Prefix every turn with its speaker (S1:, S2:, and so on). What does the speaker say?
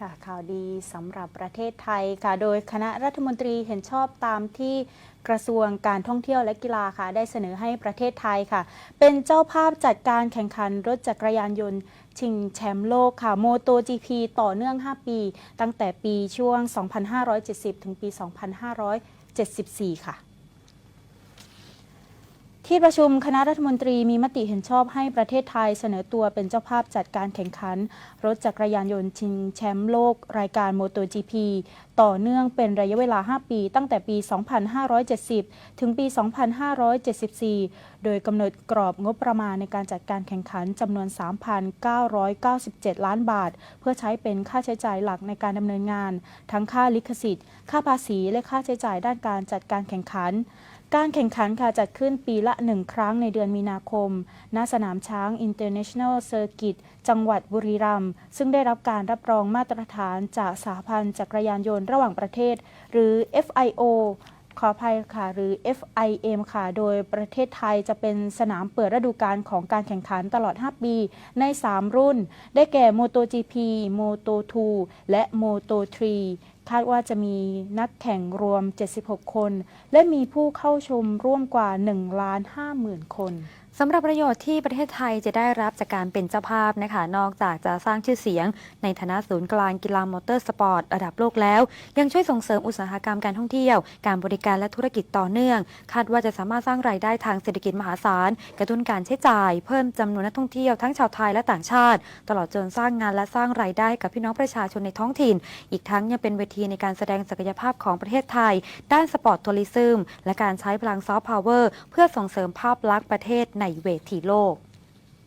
S1: ค่ะข่าวดีสำหรับประเทศไทยค่ะ โดยคณะรัฐมนตรีเห็นชอบตามที่กระทรวงการท่องเที่ยวและกีฬาค่ะ ได้เสนอให้ประเทศไทยค่ะ เป็นเจ้าภาพจัดการแข่งขันรถจักรยานยนต์ ชิงแชมป์โลกค่ะโมโต GP ต่อเนื่อง 5 ปี ตั้งแต่ปีช่วง 2570 ถึงปี 2574 ค่ะ ที่ประชุมคณะรัฐมนตรีมีมติเห็นชอบให้ประเทศไทยเสนอตัวเป็นเจ้าภาพจัดการแข่งขัน รถจักรยานยนต์ชิงแชมป์โลก รายการ MotoGP ต่อเนื่องเป็นระยะเวลา 5 ปี ตั้งแต่ปี 2570 ถึงปี 2574 โดยกำหนดกรอบงบประมาณในการจัดการแข่งขันจำนวน 3,997 ล้านบาท เพื่อใช้เป็นค่าใช้จ่ายหลักในการดำเนินงาน ทั้งค่าลิขสิทธิ์ ค่าภาษีและค่าใช้จ่ายด้านการจัดการแข่งขัน การแข่งขันค่ะจัดขึ้นปีละหนึ่งครั้งในเดือนมีนาคม ณ สนามช้าง International Circuit จังหวัดบุรีรัมย์ ซึ่งได้รับการรับรองมาตรฐานจากสหพันธ์จักรยานยนต์ระหว่างประเทศ หรือ FIO ขออภัยค่ะ หรือ FIM ค่ะ โดยประเทศไทยจะเป็นสนามเปิดฤดูกาลของการแข่งขันตลอด 5 ปี ใน 3 รุ่น ได้แก่ MotoGP Moto2 และ Moto3 คาดว่าจะมีนักแข่งรวม 76 คน และมีผู้เข้าชมร่วมกว่า1ล้าน5หมื่นคน
S2: สำหรับประโยชน์ที่ประเทศไทยจะได้รับจากการเป็นเจ้าภาพนะคะ นอกจากจะสร้างชื่อเสียง ในฐานะศูนย์กลางกีฬามอเตอร์สปอร์ตระดับโลกแล้ว ยังช่วยส่งเสริมอุตสาหกรรมการท่องเที่ยว การบริการและธุรกิจต่อเนื่อง คาดว่าจะสามารถสร้างรายได้ทางเศรษฐกิจมหาศาล กระตุ้นการใช้จ่าย เพิ่มจำนวนนักท่องเที่ยวทั้งชาวไทยและต่างชาติ ตลอดจนสร้างงานและสร้างรายได้กับพี่น้องประชาชนในท้องถิ่น อีกทั้งยังเป็นเวทีในการแสดงศักยภาพของประเทศไทย ด้านสปอร์ตทัวริซึมและการใช้พลังซอฟต์พาวเวอร์เพื่อส่งเสริมภาพลักษณ์ประเทศในเวทีโลก